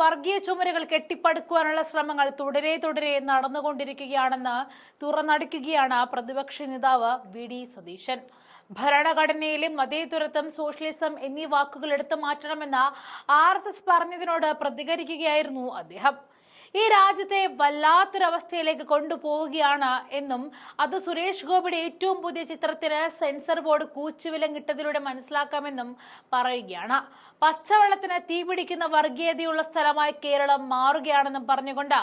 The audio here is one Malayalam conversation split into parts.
വർഗീയ ചുമരുകൾ കെട്ടിപ്പടുക്കുവാനുള്ള ശ്രമങ്ങൾ തുടരെ തുടരെ നടന്നുകൊണ്ടിരിക്കുകയാണെന്ന് തുറന്നടിക്കുകയാണ് പ്രതിപക്ഷ നേതാവ് വി ഡി സതീശൻ. ഭരണഘടനയിലെ മതേതരത്വം സോഷ്യലിസം എന്നീ വാക്കുകൾ എടുത്തു മാറ്റണമെന്ന് ആർ എസ് എസ് പറഞ്ഞതിനോട് പ്രതികരിക്കുകയായിരുന്നു അദ്ദേഹം. ഈ രാജ്യത്തെ വല്ലാത്തൊരവസ്ഥയിലേക്ക് കൊണ്ടുപോവുകയാണ് എന്നും അത് സുരേഷ് ഗോപിയുടെ ഏറ്റവും പുതിയ ചിത്രത്തിന് സെൻസർ ബോർഡ് കൂച്ചുവിലങ്ങിട്ടതിലൂടെ മനസ്സിലാക്കാമെന്നും പറയുകയാണ്. പച്ചവെള്ളത്തിന് തീപിടിക്കുന്ന വർഗീയതയുള്ള സ്ഥലമായി കേരളം മാറുകയാണെന്നും പറഞ്ഞുകൊണ്ട്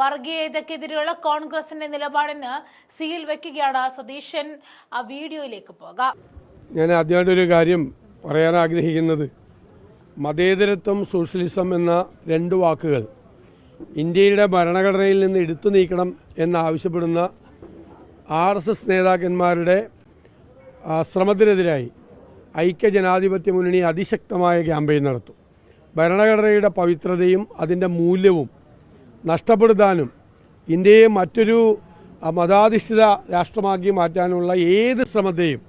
വർഗീയതക്കെതിരെയുള്ള കോൺഗ്രസിന്റെ നിലപാടിന് സീൽ വെക്കുകയാണ് സതീശൻ. ആ വീഡിയോയിലേക്ക് പോകാം. ഞാൻ ആദ്യമായിട്ടൊരു കാര്യം പറയാൻ ആഗ്രഹിക്കുന്നത്. മതേതരത്വം സോഷ്യലിസം എന്ന രണ്ട് വാക്കുകൾ ഇന്ത്യയുടെ ഭരണഘടനയിൽ നിന്ന് എടുത്തു നീക്കണം എന്നാവശ്യപ്പെടുന്ന ആർ എസ് എസ് നേതാക്കന്മാരുടെ ശ്രമത്തിനെതിരായി ഐക്യജനാധിപത്യ മുന്നണി അതിശക്തമായ ക്യാമ്പയിൻ നടത്തും. ഭരണഘടനയുടെ പവിത്രതയും അതിന്റെ മൂല്യവും നഷ്ടപ്പെടുത്താനും ഇന്ത്യയെ മറ്റൊരു മതാധിഷ്ഠിത രാഷ്ട്രമാക്കി മാറ്റാനുള്ള ഏത് ശ്രമത്തെയും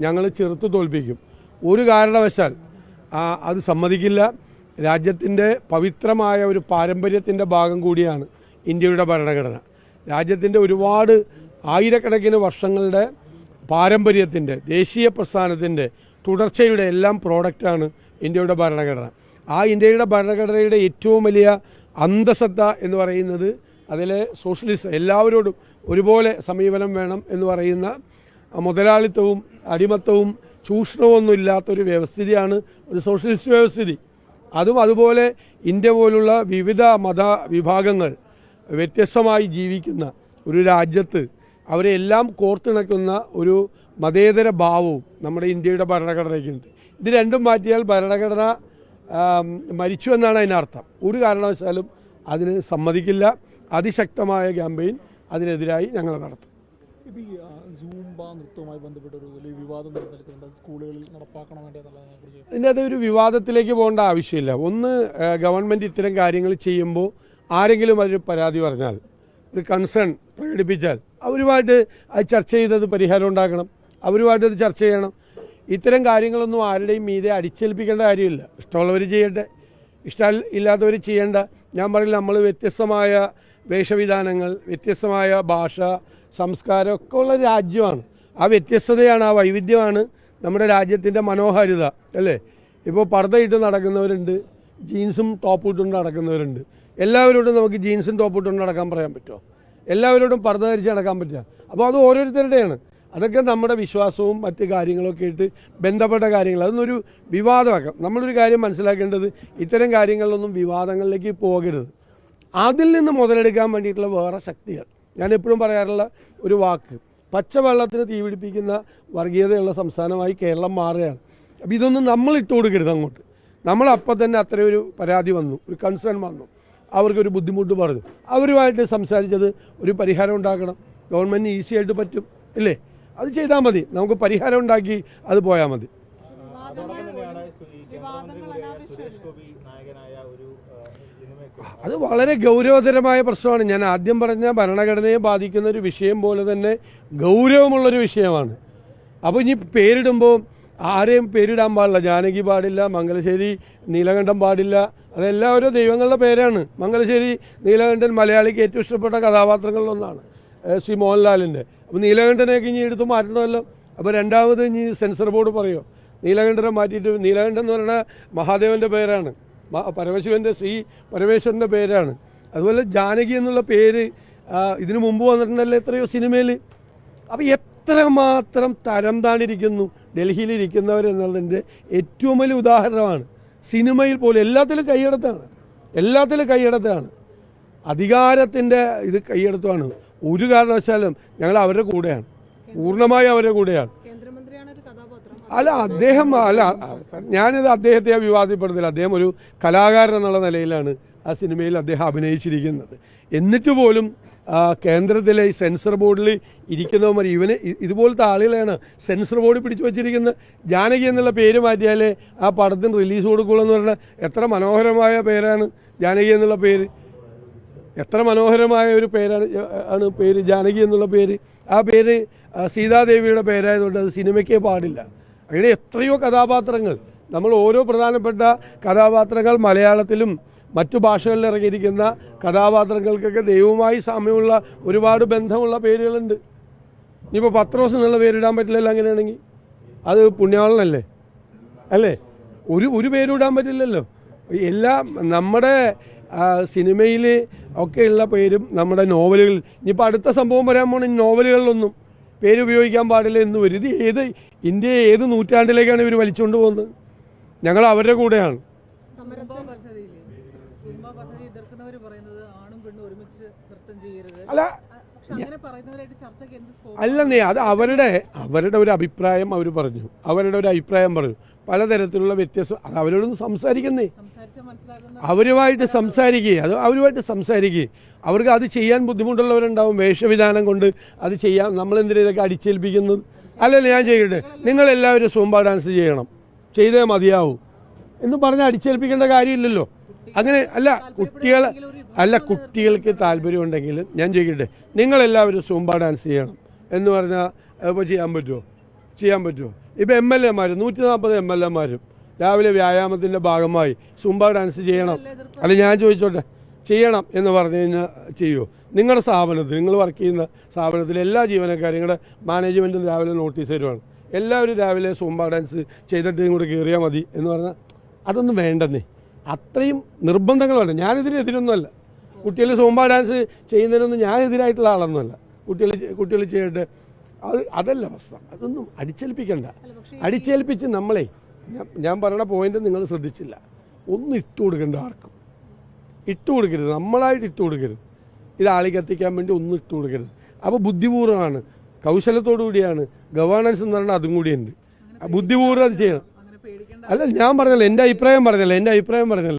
ഞങ്ങൾ ചെറുത്തു തോൽപ്പിക്കും. ഒരു കാരണവശാൽ അത് സമ്മതിക്കില്ല. രാജ്യത്തിന്റെ പവിത്രമായ ഒരു പാരമ്പര്യത്തിന്റെ ഭാഗം കൂടിയാണ് ഇന്ത്യയുടെ ഭരണഘടന. രാജ്യത്തിന്റെ ഒരുപാട് ആയിരക്കണക്കിന് വർഷങ്ങളുടെ പാരമ്പര്യത്തിന്റെ ദേശീയ പ്രസ്ഥാനത്തിന്റെ തുടർച്ചയുടെ എല്ലാം പ്രോഡക്റ്റാണ് ഇന്ത്യയുടെ ഭരണഘടന. ആ ഇന്ത്യയുടെ ഭരണഘടനയുടെ ഏറ്റവും വലിയ അന്തസത്ത എന്ന് പറയുന്നത് അതിലെ സോഷ്യലിസം എല്ലാവരോടും ഒരുപോലെ സമീപനം വേണം എന്ന് പറയുന്ന മുതലാളിത്തവും അടിമത്തവും ചൂഷണവും ഒന്നും ഇല്ലാത്തൊരു വ്യവസ്ഥിതിയാണ് ഒരു സോഷ്യലിസ്റ്റ് വ്യവസ്ഥിതി. അതും അതുപോലെ ഇന്ത്യ പോലുള്ള വിവിധ മത വിഭാഗങ്ങൾ വ്യത്യസ്തമായി ജീവിക്കുന്ന ഒരു രാജ്യത്ത് അവരെ എല്ലാം കോർത്തിണക്കുന്ന ഒരു മതേതര ഭാവവും നമ്മുടെ ഇന്ത്യയുടെ ഭരണഘടനയ്ക്കുണ്ട്. ഇത് രണ്ടും മാറ്റിയാൽ ഭരണഘടന മരിച്ചു എന്നാണ് അതിനർത്ഥം. ഒരു കാരണവശാലും അതിന് സമ്മതിക്കില്ല. അതിശക്തമായ ക്യാമ്പയിൻ അതിനെതിരായി ഞങ്ങൾ നടത്തും. ഇപ്പം ഈ സൂംബ നൃത്തവുമായി ബന്ധപ്പെട്ട ഒരു വലിയ വിവാദം നിലനിൽക്കുന്നുണ്ട്. സ്കൂളുകളിൽ നടപ്പാക്കണം എന്നുള്ളതിനെ കുറിച്ച് ഇതിന്റെ അത് ഒരു വിവാദത്തിലേക്ക് പോകേണ്ട ആവശ്യമില്ല. ഒന്ന് ഗവൺമെന്റ് ഇത്തരം കാര്യങ്ങൾ ചെയ്യുമ്പോൾ ആരെങ്കിലും അതിന് പരാതി പറഞ്ഞാൽ ഒരു കൺസേൺ പ്രകടിപ്പിച്ചാൽ അവരുമായിട്ട് അത് ചർച്ച ചെയ്തത് പരിഹാരം ഉണ്ടാക്കണം. അവരുമായിട്ട് അത് ചർച്ച ചെയ്യണം. ഇത്തരം കാര്യങ്ങളൊന്നും ആരുടെയും മീതെ അടിച്ചേൽപ്പിക്കേണ്ട കാര്യമില്ല. ഇഷ്ടമുള്ളവർ ചെയ്യട്ടെ. ഇഷ്ടം ഇല്ലാത്തവർ ചെയ്യേണ്ട. ഞാൻ പറയില്ല നമ്മൾ വ്യത്യസ്തമായ വേഷവിധാനങ്ങൾ വ്യത്യസ്തമായ ഭാഷ സംസ്കാരം ഒക്കെ ഉള്ള രാജ്യമാണ്. ആ വ്യത്യസ്തതയാണ് ആ വൈവിധ്യമാണ് നമ്മുടെ രാജ്യത്തിന്റെ മനോഹാരിത അല്ലേ? ഇപ്പോൾ പർദ്ദയിട്ട് നടക്കുന്നവരുണ്ട് ജീൻസും ടോപ്പ് ഇട്ടുകൊണ്ട് നടക്കുന്നവരുണ്ട്. എല്ലാവരോടും നമുക്ക് ജീൻസും ടോപ്പ് ഇട്ടുകൊണ്ട് നടക്കാൻ പറയാൻ പറ്റുമോ? എല്ലാവരോടും പർദ്ദ ധരിച്ച് നടക്കാൻ പറ്റുക അപ്പോൾ അത് ഓരോരുത്തരുടെയാണ്. അതൊക്കെ നമ്മുടെ വിശ്വാസവും മറ്റ് കാര്യങ്ങളൊക്കെ ആയിട്ട് ബന്ധപ്പെട്ട കാര്യങ്ങൾ അതൊന്നും ഒരു വിവാദമാക്കാം. നമ്മളൊരു കാര്യം മനസ്സിലാക്കേണ്ടത് ഇത്തരം കാര്യങ്ങളിലൊന്നും വിവാദങ്ങളിലേക്ക് പോകരുത്. അതിൽ നിന്ന് മുതലെടുക്കാൻ വേണ്ടിയിട്ടുള്ള വേറെ ശക്തികൾ ഞാൻ എപ്പോഴും പറയാറുള്ള ഒരു വാക്ക്. പച്ചവെള്ളത്തിന് തീപിടിപ്പിക്കുന്ന വർഗീയതയുള്ള സംസ്ഥാനമായി കേരളം മാറുകയാണ്. അപ്പോൾ ഇതൊന്നും നമ്മൾ ഇട്ട് കൊടുക്കരുത് അങ്ങോട്ട്. നമ്മൾ അപ്പം തന്നെ അത്ര ഒരു പരാതി വന്നു ഒരു കൺസേൺ വന്നു. അവർക്കൊരു ബുദ്ധിമുട്ട് പറഞ്ഞു. അവരുമായിട്ട് സംസാരിച്ചത് ഒരു പരിഹാരം ഉണ്ടാക്കണം. ഗവൺമെന്റിന് ഈസി ആയിട്ട് പറ്റും ഇല്ലേ അത് ചെയ്താൽ മതി. നമുക്ക് പരിഹാരം ഉണ്ടാക്കി അത് പോയാൽ മതി. അത് വളരെ ഗൗരവതരമായ പ്രശ്നമാണ്. ഞാൻ ആദ്യം പറഞ്ഞ ഭരണഘടനയെ ബാധിക്കുന്ന ഒരു വിഷയം പോലെ തന്നെ ഗൗരവമുള്ളൊരു വിഷയമാണ്. അപ്പോൾ ഇനി പേരിടുമ്പോൾ ആരെയും പേരിടാൻ പാടില്ല. ജാനകി പാടില്ല മംഗലശ്ശേരി നീലകണ്ഠം പാടില്ല. അതെല്ലാം ഓരോ ദൈവങ്ങളുടെ പേരാണ്. മംഗലശ്ശേരി നീലകണ്ഠൻ മലയാളിക്ക് ഏറ്റവും ഇഷ്ടപ്പെട്ട കഥാപാത്രങ്ങളിലൊന്നാണ് ശ്രീ മോഹൻലാലിന്റെ അപ്പോൾ നീലകണ്ഠനെയൊക്കെ ഇനി എടുത്ത് മാറ്റണമല്ലോ? അപ്പോൾ രണ്ടാമത് ഇനി സെൻസർ ബോർഡ് പറയുമോ നീലകണ്ഠനെ മാറ്റിയിട്ട് നീലകണ്ഠൻ എന്ന് പറയുന്ന മഹാദേവന്റെ പേരാണ്. പരമശിവന്റെ ശ്രീ പരമേശ്വരന്റെ പേരാണ്. അതുപോലെ ജാനകി എന്നുള്ള പേര് ഇതിനു മുമ്പ് വന്നിട്ടുണ്ടല്ലോ എത്രയോ സിനിമയിൽ. അപ്പോൾ എത്രമാത്രം തരം താണിരിക്കുന്നു ഡൽഹിയിലിരിക്കുന്നവരെന്നുള്ളതിന്റെ ഏറ്റവും വലിയ ഉദാഹരണമാണ്. സിനിമയിൽ പോലും എല്ലാത്തിലും കൈയെടുത്താണ്. എല്ലാത്തിലും കൈയെടുത്താണ്. അധികാരത്തിന്റെ ഇത് കൈയെടുത്താണ്. ഒരു കാരണവശാലും ഞങ്ങൾ അവരുടെ കൂടെയാണ്. പൂർണമായും അവരുടെ കൂടെയാണ്. അല്ല അദ്ദേഹം അല്ല ഞാനിത് അദ്ദേഹത്തെ വിവാദപ്പെടുന്നില്ല അദ്ദേഹം ഒരു കലാകാരൻ എന്നുള്ള നിലയിലാണ് ആ സിനിമയിൽ അദ്ദേഹം അഭിനയിച്ചിരിക്കുന്നത്. എന്നിട്ട് പോലും കേന്ദ്രത്തിലെ ഈ സെൻസർ ബോർഡിൽ ഇരിക്കുന്നവന്മാർ ഇവന് ഇതുപോലത്തെ ആളുകളെയാണ് സെൻസർ ബോർഡ് പിടിച്ചു വച്ചിരിക്കുന്ന ജാനകി എന്നുള്ള പേര് മാറ്റിയാലേ ആ പടത്തിന് റിലീസ് കൊടുക്കുള്ളൂ എന്ന് പറഞ്ഞാൽ എത്ര മനോഹരമായ പേരാണ് ജാനകി എന്നുള്ള പേര്. എത്ര മനോഹരമായ ഒരു പേരാണ് ആണ് പേര് ജാനകി എന്നുള്ള പേര്. ആ പേര് സീതാദേവിയുടെ പേരായതുകൊണ്ട് അത് സിനിമയ്ക്കേ പാടില്ല. അങ്ങനെ എത്രയോ കഥാപാത്രങ്ങൾ. നമ്മൾ ഓരോ പ്രധാനപ്പെട്ട കഥാപാത്രങ്ങൾ മലയാളത്തിലും മറ്റു ഭാഷകളിൽ ഇറങ്ങിയിരിക്കുന്ന കഥാപാത്രങ്ങൾക്കൊക്കെ ദൈവവുമായി സാമ്യമുള്ള ഒരുപാട് ബന്ധമുള്ള പേരുകളുണ്ട്. ഇനിയിപ്പോൾ പത്രോസ് എന്നുള്ള പേരിടാൻ പറ്റില്ലല്ലോ അങ്ങനെയാണെങ്കിൽ. അത് പുണ്യാളനല്ലേ? അല്ലേ? ഒരു ഒരു പേരും ഇടാൻ പറ്റില്ലല്ലോ. എല്ലാം നമ്മുടെ സിനിമയിൽ ഒക്കെയുള്ള പേരും നമ്മുടെ നോവലുകളിൽ. ഇനിയിപ്പോൾ അടുത്ത സംഭവം വരാൻ പോകണം നോവലുകളിലൊന്നും. പേര് ഉപയോഗിക്കാൻ പാടില്ല എന്ന് വരുതി ഏത് ഇന്ത്യയെ ഏത് നൂറ്റാണ്ടിലേക്കാണ് ഇവർ വലിച്ചുകൊണ്ട് പോകുന്നത്? ഞങ്ങൾ അവരുടെ കൂടെയാണ്. ചെയ്യരുത്. അല്ല നീ അത് അവരുടെ അവരുടെ ഒരു അഭിപ്രായം അവർ പറഞ്ഞു. അവരുടെ ഒരു അഭിപ്രായം പറഞ്ഞു. പലതരത്തിലുള്ള വ്യത്യസ്ത അത് അവരോടൊന്ന് സംസാരിക്കുന്നേ. അവരുമായിട്ട് സംസാരിക്കുക അത് അവരുമായിട്ട് സംസാരിക്കുക അവർക്ക് അത് ചെയ്യാൻ ബുദ്ധിമുട്ടുള്ളവരുണ്ടാവും. വേഷവിധാനം കൊണ്ട് അത് ചെയ്യാൻ നമ്മളെന്തിനാ ഇതൊക്കെ അടിച്ചേൽപ്പിക്കുന്നത്? അല്ലല്ല ഞാൻ ചെയ്യട്ടെ. നിങ്ങളെല്ലാവരും സൂമ്പ ഡാൻസ് ചെയ്യണം. ചെയ്തേ മതിയാവൂ. എന്ന് പറഞ്ഞാൽ അടിച്ചേൽപ്പിക്കേണ്ട കാര്യമില്ലല്ലോ. അങ്ങനെ അല്ല കുട്ടികൾ അല്ല കുട്ടികൾക്ക് താല്പര്യമുണ്ടെങ്കിൽ ഞാൻ ചെയ്യട്ടെ നിങ്ങളെല്ലാവരും സൂമ്പ ഡാൻസ് ചെയ്യണം എന്ന് പറഞ്ഞാൽ ഇപ്പോൾ ചെയ്യാൻ പറ്റുമോ ചെയ്യാൻ പറ്റുമോ? ഇപ്പോൾ എം എൽ എമാർ നൂറ്റി നാൽപ്പത് എം എൽ എമാരും രാവിലെ വ്യായാമത്തിന്റെ ഭാഗമായി സുംബ ഡാൻസ് ചെയ്യണം. അല്ല ഞാൻ ചോദിച്ചോട്ടെ ചെയ്യണം എന്ന് പറഞ്ഞു കഴിഞ്ഞാൽ ചെയ്യുമോ നിങ്ങളുടെ സ്ഥാപനത്തിൽ നിങ്ങൾ വർക്ക് ചെയ്യുന്ന സ്ഥാപനത്തിൽ എല്ലാ ജീവനക്കാരും നിങ്ങളുടെ മാനേജ്മെന്റും രാവിലെ നോട്ടീസ് തരുവാണ്. എല്ലാവരും രാവിലെ സുംബ ഡാൻസ് ചെയ്തിട്ട് ഇങ്ങോട്ട് കയറിയാൽ മതി എന്ന് പറഞ്ഞാൽ അതൊന്നും വേണ്ടെന്നേ. അത്രയും നിർബന്ധങ്ങൾ വേണ്ട ഞാനിതിനെതിരൊന്നുമല്ല കുട്ടികൾ സൂമ്പ ഡാൻസ് ചെയ്യുന്നതിനൊന്നും ഞാൻ എതിരായിട്ടുള്ള ആളൊന്നുമല്ല. കുട്ടികൾ കുട്ടികൾ ചെയ്യട്ടെ അത് അതല്ല അവസ്ഥ. അതൊന്നും അടിച്ചേൽപ്പിക്കണ്ട. അടിച്ചേൽപ്പിച്ച് നമ്മളെ ഞാൻ പറയുന്ന പോയിന്റ് നിങ്ങൾ ശ്രദ്ധിച്ചില്ല. ഒന്നും ഇട്ട് കൊടുക്കണ്ട ആർക്കും. ഇട്ട് കൊടുക്കരുത്. നമ്മളായിട്ട് ഇട്ട് കൊടുക്കരുത്. ഇത് ആളി കത്തിക്കാൻ വേണ്ടി ഒന്നും ഇട്ട് കൊടുക്കരുത്. അപ്പോൾ ബുദ്ധിപൂർവമാണ്. കൗശലത്തോടു കൂടിയാണ്. ഗവേണൻസ് എന്ന് പറഞ്ഞാൽ അതും കൂടിയുണ്ട്. ബുദ്ധിപൂർവം അത് ചെയ്യണം. അല്ല ഞാൻ പറഞ്ഞല്ലോ എന്റെ അഭിപ്രായം പറഞ്ഞല്ലോ എന്റെ അഭിപ്രായം പറഞ്ഞല്ലോ.